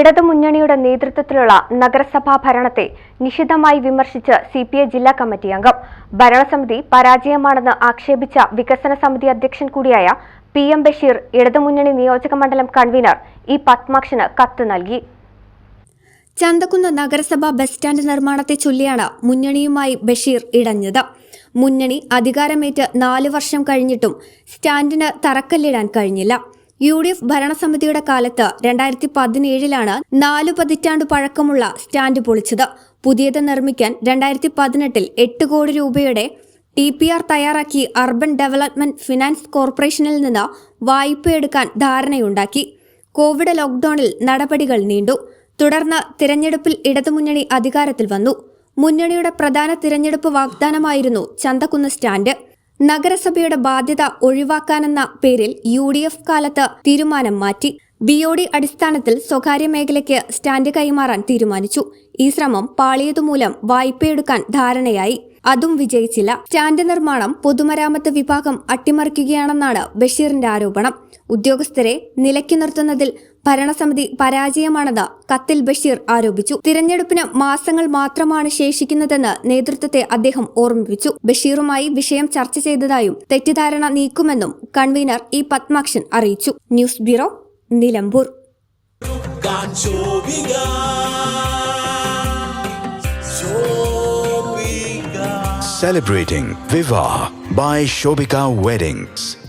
ഇടതുമുന്നണിയുടെ നേതൃത്വത്തിലുള്ള നഗരസഭാ ഭരണത്തെ നിശിതമായി വിമർശിച്ച് സി പി ഐ ജില്ലാ കമ്മിറ്റി അംഗം. ഭരണസമിതി പരാജയമാണെന്ന് ആക്ഷേപിച്ച വികസന സമിതി അധ്യക്ഷൻ കൂടിയായ പി എം ബഷീർ ഇടതുമുന്നണി നിയോജക മണ്ഡലം കൺവീനർ ഇ പത്മാക്ഷന് കത്ത് നൽകി. ചന്തക്കുന്ന് നഗരസഭാ ബസ് സ്റ്റാൻഡ് നിർമ്മാണത്തെ ചൊല്ലിയാണ് മുന്നണിയുമായി ബഷീർ ഇടഞ്ഞത്. മുന്നണി അധികാരമേറ്റ് നാലു വർഷം കഴിഞ്ഞിട്ടും സ്റ്റാൻഡിന് തറക്കല്ലിടാൻ കഴിഞ്ഞില്ല. യു ഡി എഫ് ഭരണസമിതിയുടെ കാലത്ത് രണ്ടായിരത്തി പതിനേഴിലാണ് നാലു പതിറ്റാണ്ട് പഴക്കമുള്ള സ്റ്റാൻഡ് പൊളിച്ചത്. പുതിയത് നിർമ്മിക്കാൻ രണ്ടായിരത്തി പതിനെട്ടിൽ എട്ട് കോടി രൂപയുടെ ടി പി ആർ തയ്യാറാക്കി അർബൻ ഡെവലപ്മെന്റ് ഫിനാൻസ് കോർപ്പറേഷനിൽ നിന്ന് വായ്പയെടുക്കാൻ ധാരണയുണ്ടാക്കി. കോവിഡ് ലോക്ഡൌണിൽ നടപടികൾ നീണ്ടു. തുടർന്ന് തിരഞ്ഞെടുപ്പിൽ ഇടതുമുന്നണി അധികാരത്തിൽ വന്നു. മുന്നണിയുടെ പ്രധാന തിരഞ്ഞെടുപ്പ് വാഗ്ദാനമായിരുന്നു ചന്തക്കുന്ന് സ്റ്റാൻഡ്. നഗരസഭയുടെ ബാധ്യത ഒഴിവാക്കാനെന്ന പേരിൽ യു ഡി എഫ് കാലത്ത് തീരുമാനം മാറ്റി. ബി ഒ ഡി അടിസ്ഥാനത്തിൽ സ്വകാര്യ മേഖലയ്ക്ക് സ്റ്റാൻഡ് കൈമാറാൻ തീരുമാനിച്ചു. ഈ ശ്രമം പാളിയതുമൂലം വായ്പയെടുക്കാൻ ധാരണയായി. അതും വിജയിച്ചില്ല. സ്റ്റാൻഡ് നിർമ്മാണം പൊതുമരാമത്ത് വിഭാഗം അട്ടിമറിക്കുകയാണെന്നാണ് ബഷീറിന്റെ ആരോപണം. ഉദ്യോഗസ്ഥരെ നിലയ്ക്കു നിർത്തുന്നതിൽ ഭരണസമിതി പരാജയമാണെന്ന് കത്തിൽ ബഷീർ ആരോപിച്ചു തിരഞ്ഞെടുപ്പിന് മാസങ്ങൾ മാത്രമാണ് ശേഷിക്കുന്നതെന്ന് നേതൃത്വത്തെ അദ്ദേഹം ഓർമ്മിപ്പിച്ചു ബഷീറുമായി വിഷയം ചർച്ച ചെയ്തതായും തെറ്റിദ്ധാരണ നീക്കുമെന്നും കൺവീനർ ഇ പത്മാക്ഷൻ അറിയിച്ചു news bureau Nilambur. Celebrating Viva by Shobika Weddings.